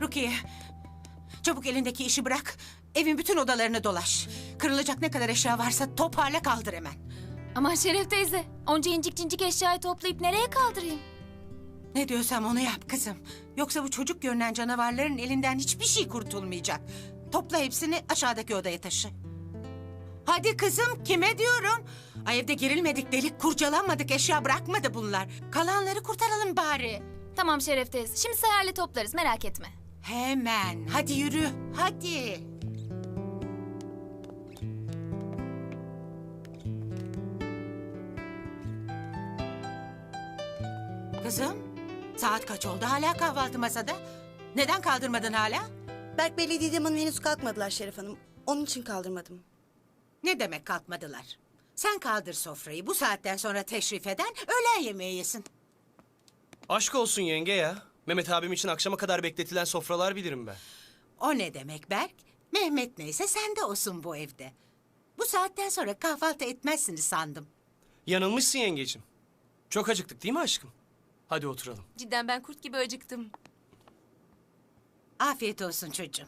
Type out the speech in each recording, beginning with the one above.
Rukiye, çabuk elindeki işi bırak. Evin bütün odalarını dolaş. Kırılacak ne kadar eşya varsa toparla kaldır hemen. Aman Şeref teyze, onca incik cincik eşyayı toplayıp nereye kaldırayım? Ne diyorsam onu yap kızım. Yoksa bu çocuk görünen canavarların elinden hiçbir şey kurtulmayacak. Topla hepsini aşağıdaki odaya taşı. Hadi kızım kime diyorum? Ay evde gerilmedik delik kurcalanmadık eşya bırakmadı bunlar. Kalanları kurtaralım bari. Tamam Şeref teyze, şimdi seherle toplarız merak etme. Hemen hadi yürü hadi. Kızım saat kaç oldu hala kahvaltı masada? Neden kaldırmadın hala? Berk Bey'le Didem Hanım henüz kalkmadılar Şeref Hanım. Onun için kaldırmadım. Ne demek kalkmadılar? Sen kaldır sofrayı bu saatten sonra teşrif eden öğlen yemeği yesin. Aşk olsun yenge ya. Mehmet abim için akşama kadar bekletilen sofralar bilirim ben. O ne demek Berk? Mehmet neyse sen de olsun bu evde. Bu saatten sonra kahvaltı etmezsiniz sandım. Yanılmışsın yengeciğim. Çok acıktık değil mi aşkım? Hadi oturalım. Cidden ben kurt gibi acıktım. Afiyet olsun çocuğum.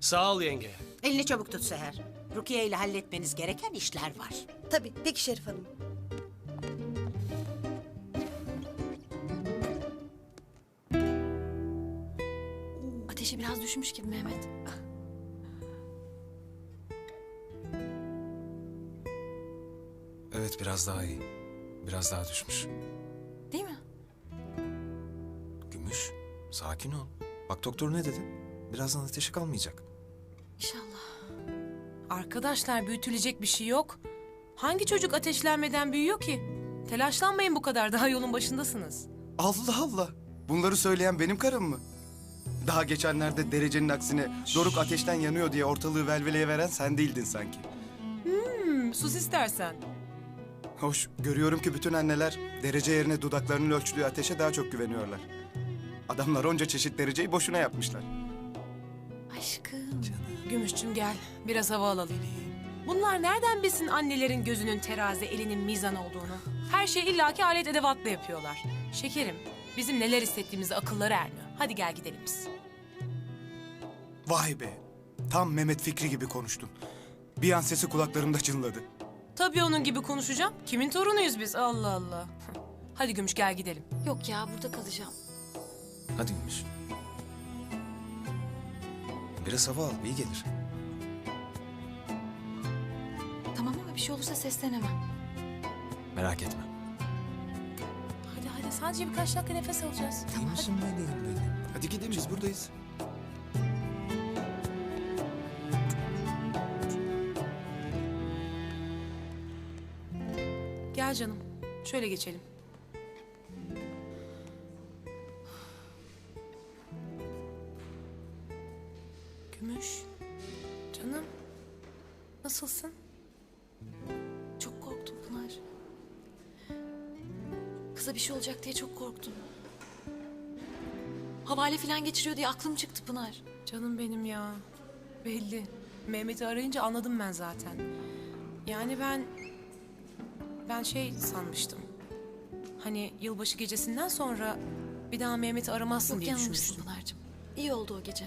Sağ ol yenge. Elini çabuk tut Seher. Rukiye ile halletmeniz gereken işler var. Tabii, peki Şerif Hanım. Ateşi biraz düşmüş gibi Mehmet. Evet biraz daha iyi. Biraz daha düşmüş. Değil mi? Gümüş, sakin ol. Bak doktor ne dedi? Birazdan ateşi kalmayacak. İnşallah. Arkadaşlar büyütülecek bir şey yok. Hangi çocuk ateşlenmeden büyüyor ki? Telaşlanmayın bu kadar daha yolun başındasınız. Allah Allah. Bunları söyleyen benim karım mı? Daha geçenlerde derecenin aksine Doruk ateşten yanıyor diye ortalığı velveleye veren sen değildin sanki. Hmm, sus istersen. Hoş, görüyorum ki bütün anneler derece yerine dudaklarının ölçtüğü ateşe daha çok güveniyorlar. Adamlar onca çeşit dereceyi boşuna yapmışlar. Aşkım. Gümüşçüm gel biraz hava alalım. Bunlar nereden bilsin annelerin gözünün terazi, elinin mizan olduğunu? Her şeyi illaki alet edevatla yapıyorlar. Şekerim, bizim neler hissettiğimizi akılları ermiyor. Hadi gel gidelim biz. Vay be. Tam Mehmet Fikri gibi konuştun. Bir an sesi kulaklarımda çınladı. Tabii onun gibi konuşacağım. Kimin torunuyuz biz? Allah Allah. Hadi Gümüş gel gidelim. Yok ya burada kalacağım. Hadi Gümüş. Biraz hava al, iyi gelir. Tamam ama bir şey olursa seslenemem. Merak etme. Hadi hadi sadece birkaç dakika nefes alacağız. İyi misin bebeğim benim? Hadi gidelim biz buradayız. Gel canım. Şöyle geçelim. Gümüş. Canım. Nasılsın? Çok korktum Pınar. Kıza bir şey olacak diye çok korktum. Havale falan geçiriyor diye aklım çıktı Pınar. Canım benim ya. Belli. Mehmet'i arayınca anladım ben zaten. Yani ben... Ben şey sanmıştım. Hani yılbaşı gecesinden sonra bir daha Mehmet'i aramazsın Yok diye yanılmışsın düşünmüştüm. Pınar'cığım. İyi oldu o gece.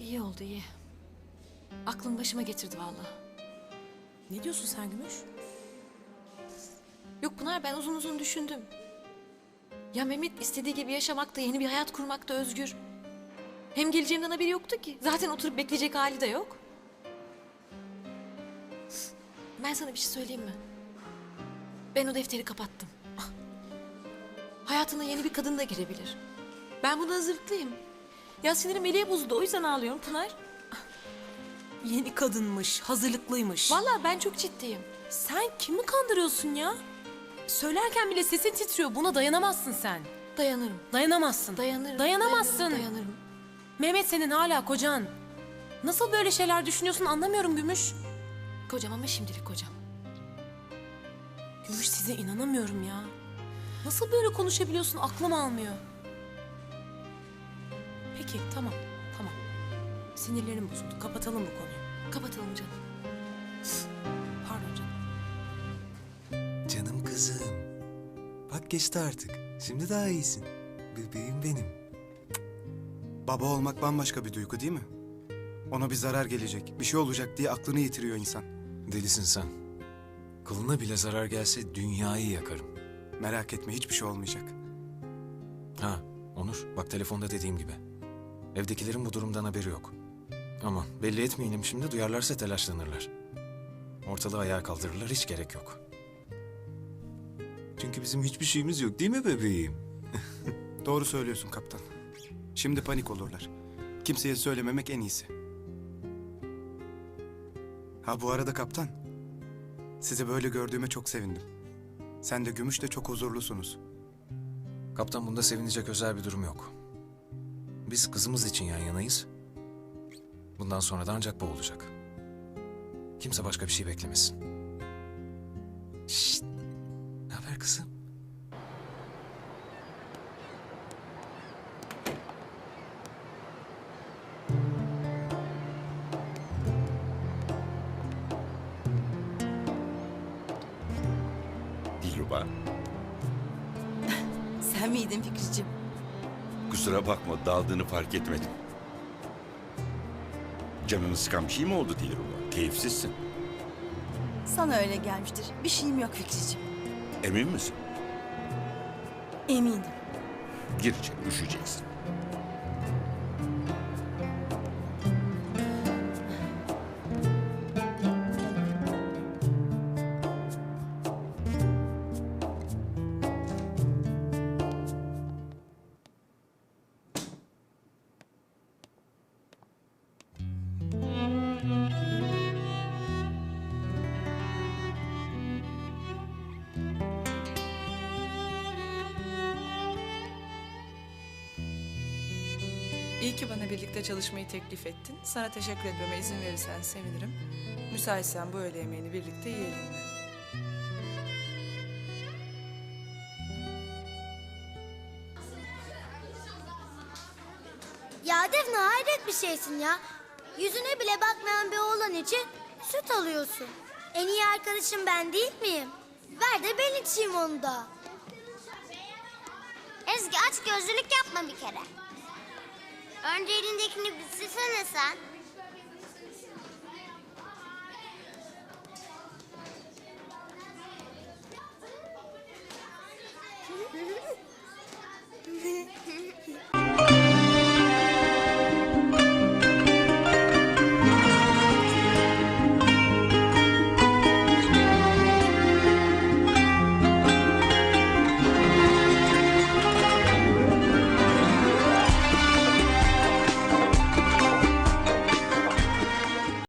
İyi oldu iyi. Aklım başıma getirdi vallahi. Ne diyorsun sen Gümüş? Yok Pınar ben uzun uzun düşündüm. Ya Mehmet istediği gibi yaşamakta, yeni bir hayat kurmakta özgür. Hem geleceğimden haberi yoktu ki. Zaten oturup bekleyecek hali de yok. Ben sana bir şey söyleyeyim mi? Ben o defteri kapattım. Hayatına yeni bir kadın da girebilir. Ben buna hazırlıklıyım. Ya sinirim meleğe bozuldu o yüzden ağlıyorum Pınar. Yeni kadınmış, hazırlıklıymış. Vallahi ben çok ciddiyim. Sen kimi kandırıyorsun ya? Söylerken bile sesin titriyor. Buna dayanamazsın sen. Dayanırım. Dayanamazsın. Dayanırım. Dayanamazsın. Dayanırım. dayanırım. Mehmet senin hala kocan. Nasıl böyle şeyler düşünüyorsun anlamıyorum Gümüş. Kocam ama şimdilik kocam. Gümüş size inanamıyorum ya. Nasıl böyle konuşabiliyorsun aklım almıyor. Peki tamam tamam. Sinirlerim bozuldu. Kapatalım bu konuyu. Kapatalım canım. Geçti artık. Şimdi daha iyisin. Bebeğim benim. Baba olmak bambaşka bir duygu değil mi? Ona bir zarar gelecek, bir şey olacak diye aklını yitiriyor insan. Delisin sen. Kılına bile zarar gelse dünyayı yakarım. Merak etme hiçbir şey olmayacak. Ha Onur bak telefonda dediğim gibi. Evdekilerin bu durumdan haberi yok. Ama belli etmeyelim şimdi duyarlarsa telaşlanırlar. Ortalığı ayağa kaldırırlar hiç gerek yok. Çünkü bizim hiçbir şeyimiz yok değil mi bebeğim? Doğru söylüyorsun kaptan. Şimdi panik olurlar. Kimseye söylememek en iyisi. Ha bu arada kaptan. Sizi böyle gördüğüme çok sevindim. Sen de Gümüş de çok huzurlusunuz. Kaptan bunda sevinecek özel bir durum yok. Biz kızımız için yan yanayız. Bundan sonra da ancak bu olacak. Kimse başka bir şey beklemesin. Şşt! Haber kızım? Dilruba, Sen miydin Fikriciğim? kusura bakma daldığını fark etmedim. Canını sıkan bir şey mi oldu Dilruba? Keyifsizsin. Sana öyle gelmiştir. Bir şeyim yok Fikriciğim. Emin misin? Eminim. Gir içeri, üşüyeceksin. İyi ki bana birlikte çalışmayı teklif ettin. Sana teşekkür etmeme izin verirsen sevinirim. Müsaitsen bu öğle yemeğini birlikte yiyelim mi? Ya Defne hayret bir şeysin ya. Yüzüne bile bakmayan bir oğlan için süt alıyorsun. En iyi arkadaşım ben değil miyim? Ver de ben içeyim onu da. Ezgi aç gözlülük yapma bir kere. Önce elindekini bitirsene sen.